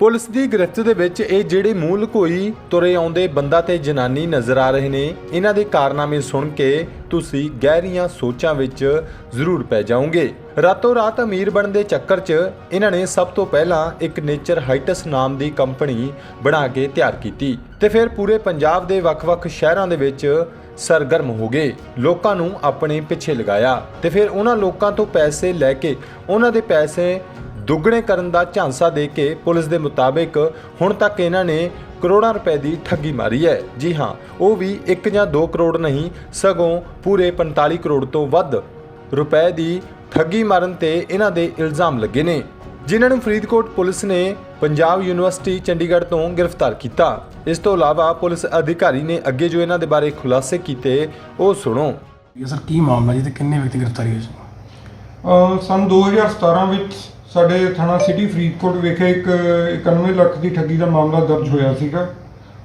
Police ਦੀ ਗ੍ਰਿਫਤ ਦੇ ਵਿੱਚ ਇਹ ਜਿਹੜੇ ਮੂਲ ਕੋਈ ਤੁਰੇ ਆਉਂਦੇ ਬੰਦਾ ਤੇ ਜਨਾਨੀ ਨਜ਼ਰ ਆ ਰਹੇ ਨੇ, ਇਹਨਾਂ ਦੇ ਕਾਰਨਾਮੇ ਸੁਣ ਕੇ ਤੁਸੀਂ ਗਹਿਰੀਆਂ ਸੋਚਾਂ ਵਿੱਚ ਜ਼ਰੂਰ ਪੈ ਜਾਓਗੇ। ਰਾਤੋਂ ਰਾਤ ਅਮੀਰ ਬਣਨ ਦੇ ਚੱਕਰ 'ਚ ਇਹਨਾਂ ਨੇ ਸਭ ਤੋਂ ਪਹਿਲਾਂ ਇੱਕ ਨੇਚਰ ਹਾਈਟਸ ਨਾਮ ਦੀ ਕੰਪਨੀ ਬਣਾ ਕੇ ਤਿਆਰ ਕੀਤੀ ਤੇ ਫਿਰ ਪੂਰੇ ਪੰਜਾਬ ਦੇ ਵੱਖ-ਵੱਖ ਸ਼ਹਿਰਾਂ ਦੇ ਵਿੱਚ ਸਰਗਰਮ ਹੋ ਗਏ। ਲੋਕਾਂ ਨੂੰ ਆਪਣੇ ਪਿੱਛੇ ਲਗਾਇਆ ਤੇ ਫਿਰ ਉਹਨਾਂ ਲੋਕਾਂ ਤੋਂ ਪੈਸੇ ਲੈ ਕੇ ਉਹਨਾਂ ਦੇ ਪੈਸੇ ਦੁੱਗਣੇ ਕਰਨ ਦਾ ਝਾਂਸਾ ਦੇ ਕੇ ਪੁਲਿਸ ਦੇ ਮੁਤਾਬਿਕ ਹੁਣ ਤੱਕ ਇਹਨਾਂ ਨੇ ਕਰੋੜਾਂ ਰੁਪਏ ਦੀ ਠੱਗੀ ਮਾਰੀ ਹੈ। ਜੀ ਹਾਂ ਉਹ ਵੀ 1 ਜਾਂ 2 ਕਰੋੜ ਨਹੀਂ ਸਗੋਂ ਪੂਰੇ 45 ਕਰੋੜ ਤੋਂ ਵੱਧ ਰੁਪਏ ਦੀ ਠੱਗੀ ਮਾਰਨ ਤੇ ਇਹਨਾਂ ਦੇ ਇਲਜ਼ਾਮ ਲੱਗੇ ਨੇ ਜਿਨ੍ਹਾਂ ਨੂੰ ਫਰੀਦਕੋਟ ਪੁਲਿਸ ਨੇ ਪੰਜਾਬ ਯੂਨੀਵਰਸਿਟੀ ਚੰਡੀਗੜ੍ਹ ਤੋਂ ਗ੍ਰਿਫਤਾਰ ਕੀਤਾ। ਇਸ ਤੋਂ ਇਲਾਵਾ ਪੁਲਿਸ ਅਧਿਕਾਰੀ ਨੇ ਅੱਗੇ ਜੋ ਇਹਨਾਂ ਦੇ ਬਾਰੇ ਖੁਲਾਸੇ ਕੀਤੇ ਉਹ ਸੁਣੋ। ਇਹ ਸਰ ਕੀ ਮਾਮਲਾ ਜੀ? ਤੇ ਕਿੰਨੇ ਵਿਅਕਤੀ ਗ੍ਰਿਫਤਾਰੀ ਹੋਏ ਸੰਨ 2017 ਵਿੱਚ ਸਾਡੇ ਥਾਣਾ ਸਿਟੀ ਫਰੀਦਕੋਟ ਵਿਖੇ ਇੱਕ 91 ਲੱਖ ਦੀ ਠੱਗੀ ਦਾ ਮਾਮਲਾ ਦਰਜ ਹੋਇਆ ਸੀਗਾ।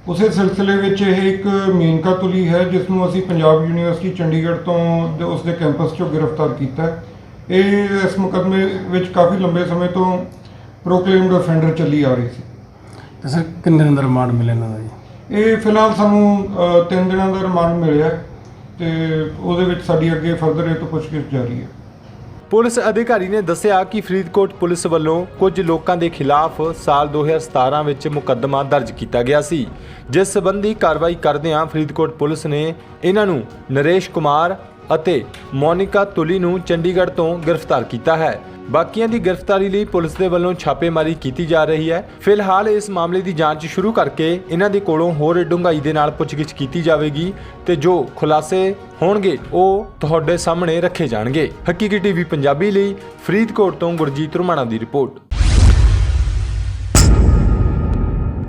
ਉਸੇ ਸਿਲਸਿਲੇ ਵਿੱਚ ਇਹ ਇੱਕ ਮੇਨਕਾ ਤੁਲੀ ਹੈ ਜਿਸ ਨੂੰ ਅਸੀਂ ਪੰਜਾਬ ਯੂਨੀਵਰਸਿਟੀ ਚੰਡੀਗੜ੍ਹ ਤੋਂ ਉਸ ਦੇ ਕੈਂਪਸ ਚੋਂ ਗ੍ਰਿਫਤਾਰ ਕੀਤਾ। ਇਹ ਇਸ ਮੁਕਦਮੇ ਵਿੱਚ ਕਾਫੀ ਲੰਬੇ ਸਮੇਂ ਤੋਂ ਪ੍ਰੋਕਲੇਮਡ ਅਫੈਂਡਰ ਚੱਲੀ ਆ ਰਹੀ ਸੀ। ਤੇ ਸਰ ਕਿੰਨੇ ਦਿਨ ਦਾ ਰਿਮਾਂਡ ਮਿਲਿਆ ਇਹਨਾਂ ਦਾ ਜੀ? ਇਹ ਫਿਲਹਾਲ ਸਾਨੂੰ 3 ਦਿਨਾਂ ਦਾ ਰਿਮਾਂਡ ਮਿਲਿਆ ਤੇ ਉਹਦੇ ਵਿੱਚ ਸਾਡੀ ਅੱਗੇ ਫਰਦਰ ਇਹ ਤੋਂ ਪੁੱਛਗਿੱਛ ਜਾਰੀ ਹੈ। ਪੁਲਿਸ ਅਧਿਕਾਰੀ ਨੇ ਦੱਸਿਆ ਕਿ ਫਰੀਦਕੋਟ ਪੁਲਿਸ ਵੱਲੋਂ ਕੁਝ ਲੋਕਾਂ ਦੇ ਖਿਲਾਫ ਸਾਲ 2017 ਵਿੱਚ ਮੁਕੱਦਮਾ ਦਰਜ ਕੀਤਾ ਗਿਆ ਸੀ। ਜਿਸ ਸੰਬੰਧੀ ਕਾਰਵਾਈ ਕਰਦਿਆਂ ਫਰੀਦਕੋਟ ਪੁਲਿਸ ਨੇ ਇਹਨਾਂ ਨੂੰ ਨਰੇਸ਼ ਕੁਮਾਰ ਅਤੇ ਮੋਨਿਕਾ ਤੁਲੀ ਨੂੰ ਚੰਡੀਗੜ੍ਹ ਤੋਂ ਗ੍ਰਿਫਤਾਰ ਕੀਤਾ ਹੈ। ਬਾਕੀਆਂ ਦੀ ਗ੍ਰਿਫਤਾਰੀ ਲਈ ਪੁਲਿਸ ਦੇ ਵੱਲੋਂ ਛਾਪੇਮਾਰੀ ਕੀਤੀ ਜਾ ਰਹੀ ਹੈ। ਫਿਲਹਾਲ ਇਸ ਮਾਮਲੇ ਦੀ ਜਾਂਚ ਸ਼ੁਰੂ ਕਰਕੇ ਇਹਨਾਂ ਦੇ ਕੋਲੋਂ ਹੋਰ ਡੂੰਘਾਈ ਦੇ ਨਾਲ ਪੁੱਛਗਿੱਛ ਕੀਤੀ ਜਾਵੇਗੀ ਤੇ ਜੋ ਖੁਲਾਸੇ ਹੋਣਗੇ, ਉਹ ਤੁਹਾਡੇ ਸਾਹਮਣੇ ਰੱਖੇ ਜਾਣਗੇ। ਹਕੀਕੀ ਟੀਵੀ ਪੰਜਾਬੀ ਲਈ ਫਰੀਦਕੋਟ ਤੋਂ ਗੁਰਜੀਤ ਰੁਮਾਣਾ ਦੀ ਰਿਪੋਰਟ।